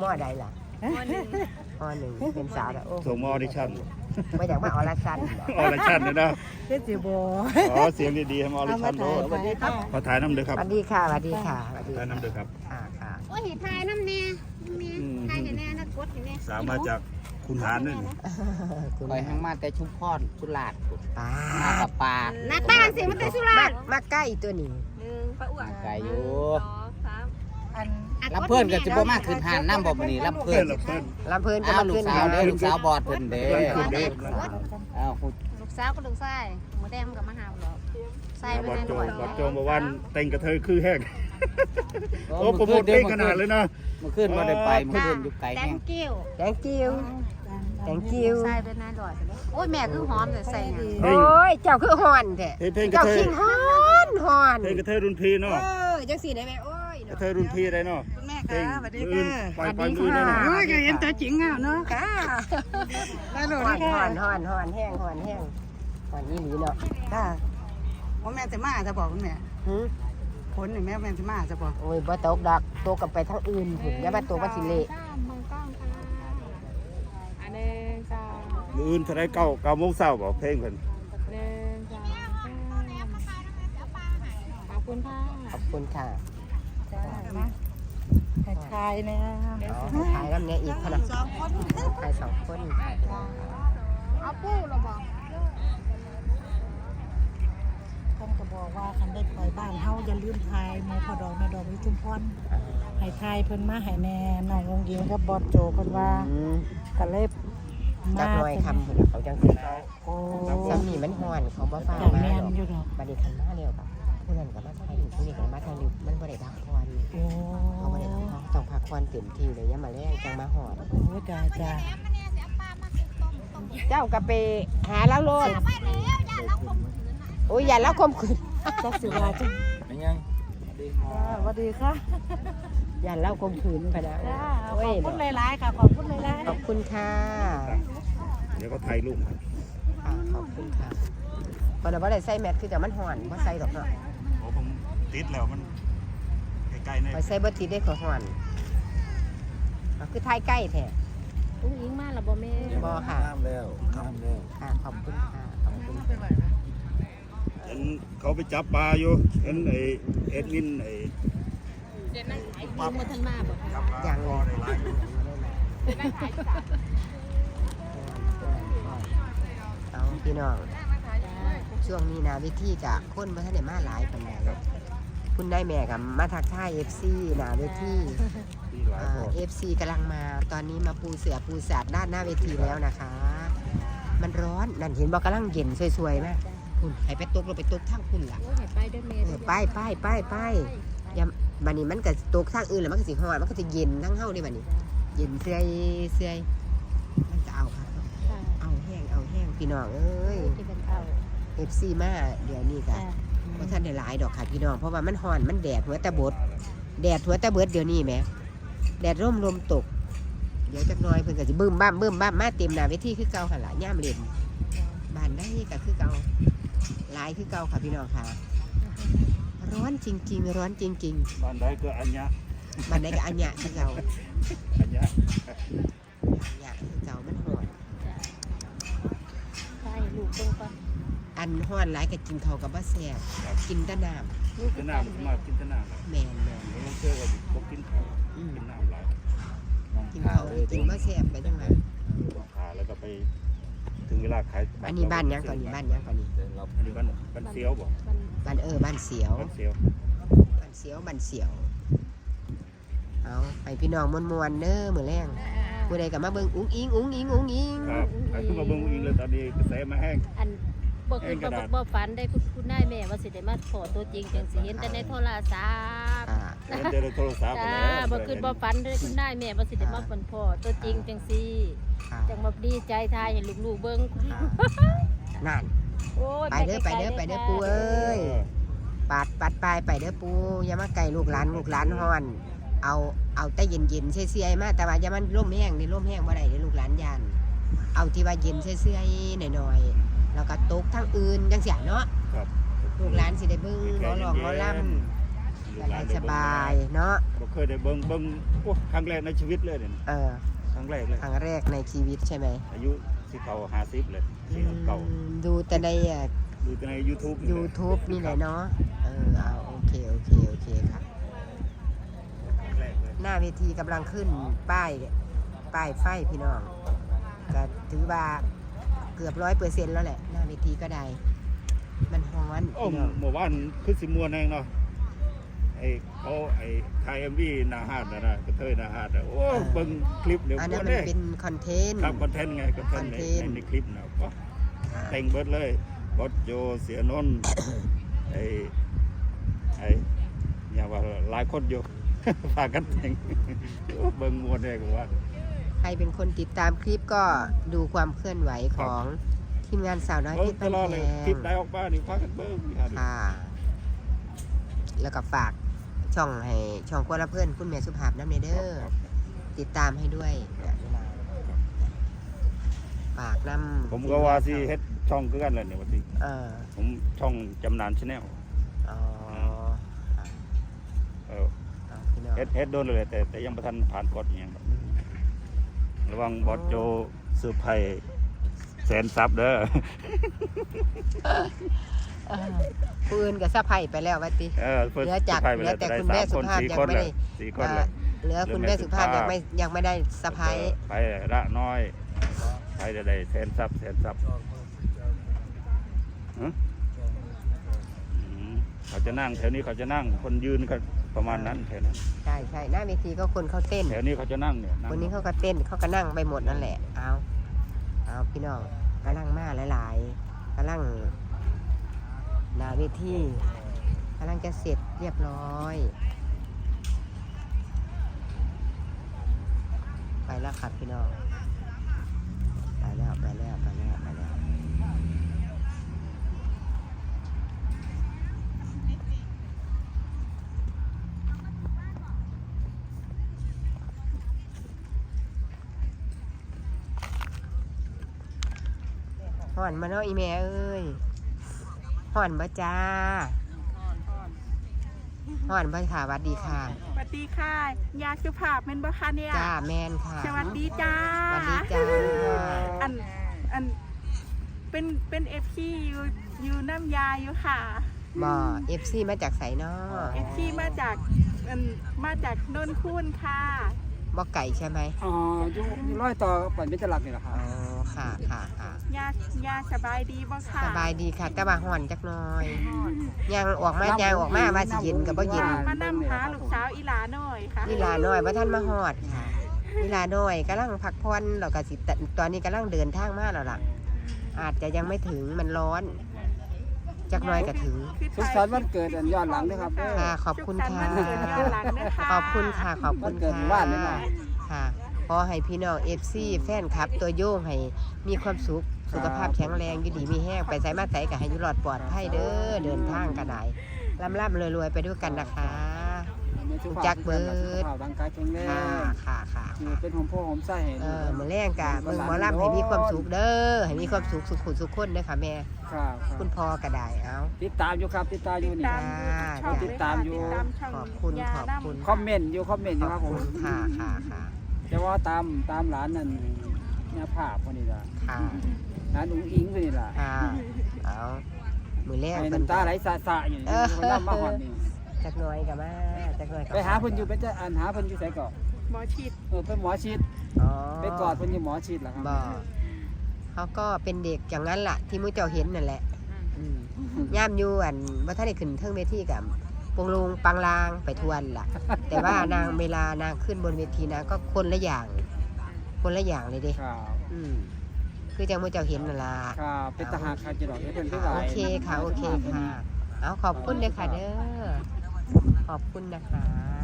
หม้อใดล่ะมหนึ่งหม้อหนึ่งเป็นสาวแล้วโอ้ส่งมาออดิชั่นไม่อยากมาออลาซันเหรอออดิชั่นเลยนะเฮ็ดสิบ่อ๋อเสียงดีๆให้มาออดิชั่นโดสวัสดีค่ะขอถ่ายน้ำเด้อคสรับวัสดีค่ะสวัสดีค่ะสวัสดีถ่ายน้ำเด้อครับค่ะค่ะโอ้ยถ่ายน้ำแน่แม่อืมถ่ายให้แน่นะกดให้แน่สามมาจากคุณหารนี่คุณคอยหังมาแต่ชุมพรสุราษฎร์ป้ามากับปลาหน้าตาสิมันแต่สุรามาษฎร์มาใกล้ตัวนี้หนึ่งปะอ้วนไก่อยู่สองสามอัน รับเพื่อนก็สิบ่มาขึ้นหานน้ำบ่มื้อนี้รับเพื่เพื่ออนนละเพื่อนลำเพลินก็อ้าวมาลูขึ้กนสาวแถเด้อวลูกสาวบอดเพิ่นเด้เพื่อนขึ้นเด้ออ้าวลูกสาวกับลูกชายหมูแดงกับมะนาวหรอกใส่บไปอดในโจหน่วยบอดโจมาวันเต็งกระเทยคือแห้งโอ้โปรโมทเด้เต็งขนาดเลยนะเมื่อคืนบ่ได้ไปเมื่อคืนอยู่ไกลแตแห้งงกิ้วแตงกิ้วแตงกิ้วใส่ไปในหลอดโอ้ยแม่คือหอมแต่ใส่หยังโอ้ยเจ้าคือฮอนแท้เฮ้ยเพลงกระเจ้าเทยคิงฮอนฮอนเพลงกระเทยรุ่นพี่เอเนาะอจังสีได้ไหมโอ้ยกระเทยรุ่นพี่ได้เนาะ คุณแม่เพลค่ะงสวัสดีอื่นค่ะปล่อยปล่อยมือได้เนาะโอ้ยก็เห็นตัวจริงอะเนาะค่ะฮัลโหลฮอนี่นฮค่ะอนฮอนฮอนแห้งฮอนแห้งฮอนนี่หลีเนาะค่ะว่าแม่จะมาจะบอกคุณแม่หึผลนี่แม่แม่จะมาจะบอกโอ้ยบ่ตกดอกตกกับไปทางอื่นผมอย่ามาตกมาสิเละมือกล้องค่ะอันหนึ่งสองมืออื่นเท่าไรเก้าเก้าโมงเช้าบอกเพลงเพิ่นหนึ่งสองขอบคุณค่ะขอบคุณค่ะ จ้ามาถ่ายทายเนี่ยเอาถ่ายน้ำเนี้ยอีกขนาดสองคนถ่ายสองคนเอาปูเหรอบอกท่านก็บอกว่าคันได้ปล่อยบ้านเฮาอย่าลืมทายหมูพอดอกแม่ดอกวิชุมพรให้ทายเพิ่นมาให้แน่น้ององค์หญิงกับบอสโจเพิ่นว่าอืมก็เลยจัมากหน่อยคำพุ่นเขาจังสิเขาโอ้ซ้ำนี่มันฮ้อนเขาบ่ฟ้าจากมาแม่นดอกอยู่ดอกบัดนี้คันมาเร็วกับ ผู้นั้นก็มาถ่ายรูปผู้นี้ก็มาถ่ายรูปมันบ่ได้พักผ่อนโอ้เขาบ่ได้พักผ่อนต้องพักผ่อนเต็มที่เลยอย่ามาแรงจังมาฮอด โอ้จ้าจ้าเจ้าก็ไปหาแล้วโลดโอ้ยอย่าแล้วคมขืนจักสิว่าจังเป็นยังจ้าสวัสดีค่ะอย่าเล่าคมขืนไปนะจ้าขโอ้ยอบคุณหลายๆค่ะขอบคุณหลายขอบคุณค่ะเดี๋ยวก็ถ่ายรูปค่ะขอบคุณค่ะตอนนั้นว่าได้ใส่แมสคือแต่มันห่อนว่าใส่ดอกเนาะโอ้ ผมติดแล้วมันใกล้ๆในไปใส่เบอร์ติดได้ขอห่อนเอาคือท้ายใกล้แท้อุ้งอิงมาแล้วบ่แม่บอค่ะน้ำแล้วน้ำแล้วค่ะขอบคุณค่ะขอบคุณเห็นเขาไปจับปลาอยู่เห็นไอ้เอ็ดมินไอ้เดี๋ยวนั่งไอ้ยิงมาทันมาบ่จับปลาอย่างเลยได้หลายอยู่เอาพี่น้อง ช่วงนี้นะวิธีกะคนมาท่านได้มาหลายปันใดคุณได้แม่กับมาทักทายเอฟซีนะเวทีมีหลายพอเอฟซีกำลังมาตอนนี้มาปูเสือปูสาดด้านหน้าเวทีแล้วนะคะ มันร้อนนั่นเห็นบอกกำลังเย็นสวยๆไหมคุณให้ไปตกลงไปตกทางคุณล่ะโอ้ยไปด้วยแม่เออไปไปไปไปยามบันนี้มันก็ตกทางอื่นแล้วมันก็สิฮ้อนมันก็จะเย็นทั้งเฮาได้บัดนี้ เย็นเสื่อยเสื่อยมันจะเอาค่ะค่ะเอาแห้งเอาแห้งพี่น้องเอ้ยที่ เป็นเอาเอฟซีมาเดี๋ยวนี้ค่ะว่าท่านได้หลายดอกค่ะพี่น้องเพราะว่ามันฮ้อนมันแดดหัวตะบดแดดหัวตะเบิดเดี๋ยวนี้แหมแดดร่มลมตก เดี๋ยวจักหน้อยเพิ่นก็สิบึ้มบ้ามบึ้มบ้ามมาเต็มหน้าเวทีคือเก่าหั่นล่ะย่ามเล่นบ้านได้ก็คือเก่าหลายคือเก่าค่ะพี่น้องค่ะ ร้อนจริง ๆ ร้อนจริงบ้านใดก็อัญญะๆบ้านใดก็อันยะคือเก่าอัญญะอันยะคือเก่ามันฮ้อนใช่ลูกเบิ่งก่อน อันฮ้อนหลายก็กินข้าวกับบ่แซ่บกินแต่น้ลูกกินน้ำมากินแต่น้ำแล้วำแม่นแม่นผมเชื่อว่าบ่กินข้าวอืมกินน้ำหลายกินข้าวกินบ่แซ่บไปจังไดขาแล้วก็ไปถึงเวลาขายอันนี้บ้านหยังก่อนนี่บ้านหยังก่อนนี่อันนี้บ้านบ้านเสียวบ่มันบ้านเออบ้านเสียว บ้านเสียวบ้านเสียวบ้านเสียว เอาให้พี่น้องมวนๆเด้อมื้อแรงผู้ใดก็มาเบิ่งอุ้งอิงอุ้งอิงอุ้งอิงครับไอ้ขึ้นมาเบิ่งอิงเลยตอนนี้กระแสมาแห้งอัน บ่คือเอ็นกบ่ระดาษ บ่ฝันได้คุณคุณนายแม่ว่าสิได้มาขอตัวจริงจังสิเห็นแต่ในโทรศัพท์ค่ะเห็นแต่ในโทรศัพท์จ้าแล้วบ่คือบ่ฝันได้คุณนายแม่ว่าสิได้มาฝันพ่อตัวจริงจังซี่ค่ะจังมาดีใจทายให้ลูกๆเบิ่งค่ะนั่น โอ้ยไปเด้อไปเด้อไปเด้อปู่เอ้ย ปาดปัดปลายไปเด้อปูอย่ามาไก่ลูกหลานลูกหลานฮ้อน เอาเอาแต่เย็นเย็นๆเสียๆมาแต่ว่าอย่ามันร่มแห้งนี่ร่มแห้งบ่ได้เด้อลูกหลานยาน เอาที่ว่าเย็นเสียๆหน่อยๆ แล้วก็ตกทางอื่นจังเสียเนาะครับลูกหลานสิได้เบิ่งหมอลองหมอลำสบายสบายเนาะบ่เคยได้เบิ่งเบิ่งโอ้ครั้งแรกในชีวิตเลยเนี่ยเออครั้งแรกเลยครั้งแรกในชีวิตใช่ไหมอายุสิเขาห้าสิบเลยสิเก่าอืมดูแต่ในอะดูใน YouTube นี่แหละ YouTube นี่แหละเนาะเออเอาโอเคโอเคโอเคค่ะครั้งแรกเลยหน้าเวทีกำลังขึ้นป้ายป้ายไฟพี่น้องก็ถือว่า เกือบร้อยเปอร์เซ็นต์แล้วแหละ หน้าเวทีก็ได้ มันฮ้อนโอ้พี่น้องหมู่บ้านคือสิมัวแนงเนาะไอ้เขาไอ้ไทยเอ็มวีนาฮาดนะนะกระเทยนาฮาดนะโอ้เบิ่งคลิปเดี๋ยวอันคนั้นนมันเด้เป็นคอนเทนต์ ครับคอนเทนต์ไงคอนเทนต์ในคอนเทนต์ในในคลิปนะก็แต่งเบิดเลยบอสโจเสียนนท์ ไอ้ไอ้อย่าว่าหลายคนอยู่ พากันแต่งเบิ่งมวนได้ก็ว่า ใครเป็นคนติดตามคลิปก็ดูความเคลื่อนไหวของทีมงานสาวน้อยเบิ่เพงชรตบ้านลอดแพเลยคลิปงได้ออกมานี่พากันเบิ่งค่ะค่ะ แล้วก็ฝากช่องให้ช่องกัวละเพื่อนคุณแม่สุภาพน้ำเนเดอร์ติดตามให้ด้วยเนี่ยเวลาฝากน้ำผมก็ว่าสิเฮ็ดช่องคือกันเลยเนี่ยว่าสิเออผมช่องจำนานชาแนลอ๋อเออเอาพี่น้องเฮ็ดเฮ็ดโดนเลยแต่แต่ยังบ่ทันผ่านกฎอีหยังครับ ระวังบอสโจเซอร์ไพรส์แสนซับเด้อเออผู้อื่นกับสะไพไปแล้วว่าติ เออเพิ่นเหลือจากเซร์ไพรส์ไปเหลือแต่ได้คุณแม่สามสุภาพสี่ยังคนไม่เลได้ยสี่คนเลย เหลือคุณแม่สุภาพยังไม่ยังไม่ได้สะพายไปละน้อยไปได้ได้แสนซับแสนซับฮะอืมเขาจะนั่งแถวนี้เขาจะนั่งคนยืนก็ ประมาณนั้นแถวนั้นใช่ใช่หน้าเวทีก็คนเขาเต้น แถวนี้เขาจะนั่งเนี่ยงวันนี้เขาก็เต้นเขาก็นั่งไปหมดนั่นแหละ เอาเอาพี่น้องกำลังมาหลายๆกำลังหนาเวทีกำลังจะเสร็จเรียบร้อย ไปแล้วครับพี่น้อง ไปแล้วไปแล้วไปแล้วไปแล้ว ห่อนมาเนาะอีแม่เอ้ยห่อนบ่จ้าห่อนบ่ค่ะหวัดดีค่ะ สวัสดีค่ะ ยาสุภาพเป็นบ่คะเนี่ยจ้าแมนค่ะ สวัสดีจ้าสวัสดีจ้า อันอันเป็นเป็นเอฟซีอยู่อยู่น้ำยาอยู่ค่ะบ่เอฟซีมาจากไสเนาะเอฟซีมาจากอันมาจากนนคูนค่ะ บ่ไก่ใช่ไหมอ๋ออยู่อยู่ร้อยต่อปั่นเบญจลักษณ์นี่แหละครับอ๋อค่ะค่ะค่ะยายาสบายดีบ่ค่ะสบายดีค่ะ แต่ว่าห่อนจักหน่อยยังออกมายังออกมาว่าสิเย็นกับบ่เย็นมานำหาลูกสาวอีหลาหน่อยค่ะนี่ลาน้อยว่าท่านมาฮอดค่ะนี่ลาน้อยกำลังพักผ่อนแล้วก็สิตตอนนี้กำลังเดินทางมาแล้วล่ะ อาจจะยังไม่ถึงมันร้อน จักหน่อยก็ถึงสุขสันต์วันเกิดอันย้อนหลังด้วยครับเด้อ ค่ะขอบคุณค่ะ สุขสันต์วันเกิดย้อนหลังนะคะ ขอบคุณค่ะ ขอบคุวัณนเกิดค่ะว่านนี่เนาะค่ะ ขอให้พี่น้องเอฟซีแฟนคลับตัวโยงให้มีความสุข สุขภาพแข็งแรงอยู่ดีมีแห้ง ไปใส่มาใส่กับให้อยุรอดปลอดภัยเด้อ เดินทางกันได้ร่ำร่ำรวยรวยๆไปด้วยกันนะคะ จักเบิดสุขภาพร่างกายแข็งแรค่ะงค่ะค่ะอยู่เป็นหอมพ่อหอมไส้ให้เออมือแรงกะมือหมอลำให้มีความสุขเด้อให้มีความสุขสุขขุนสุขคนเด้อค่ะแม่ครับคคุรับณพ่อก็ได้เอาติดตามอยู่ครับติดตามอยู่นี่ตามช่องติดตามอยู่ติดตามช่องขอบคุณยาขอบคุณนำคอมเมนต์อยู่คอมเมนต์อขยู่อบครับผคุมณค่ะค่ะค่ะแต่ว่าตามตามร้านนั่นเนี่ยภาพคนนี้ล่ะค่ะร้านอุ้งอิงคนนี้ล่ะค่ะเอามือแรงให้เพิ่นน้ำตาไหลสะๆอยู่เออคนน้ำมาหอดนี่ จักหน่อยกับมาจักหน่อยกับไปหาเพิ่นอยู่เป็นจะอันหาเพิ่นอยู่ไสก่อนหมอชิดเออเป็นหมอชิดอ๋อไปกอดเพิ่นอยู่หมอชิดล่ะครับบ่เขาก็เป็นเด็กอย่างนั้นล่ะ ที่มุ้เจ้าเห็นนั่นแหละอืมย่ามอยู่อันว่าท่านได้ขึ้นเทิงเวทีกับปงลุงปังลางไปทวนล่ะ แต่ว่านางเวลานางขึ้นบนเวทีนางก็คนละอย่าง คนละอย่างเลยเด้ครับอืมคือจังมุ้เจ้าเห็นนั่นล่ะ ครับเป็นทหารคาจิดอกเฮ็ดเพิ่นคือหโอลายเคค่ะ โอเคค่ะ เอาขอบคุณเลยค่ะเด้อ ขอบคุณนะคะ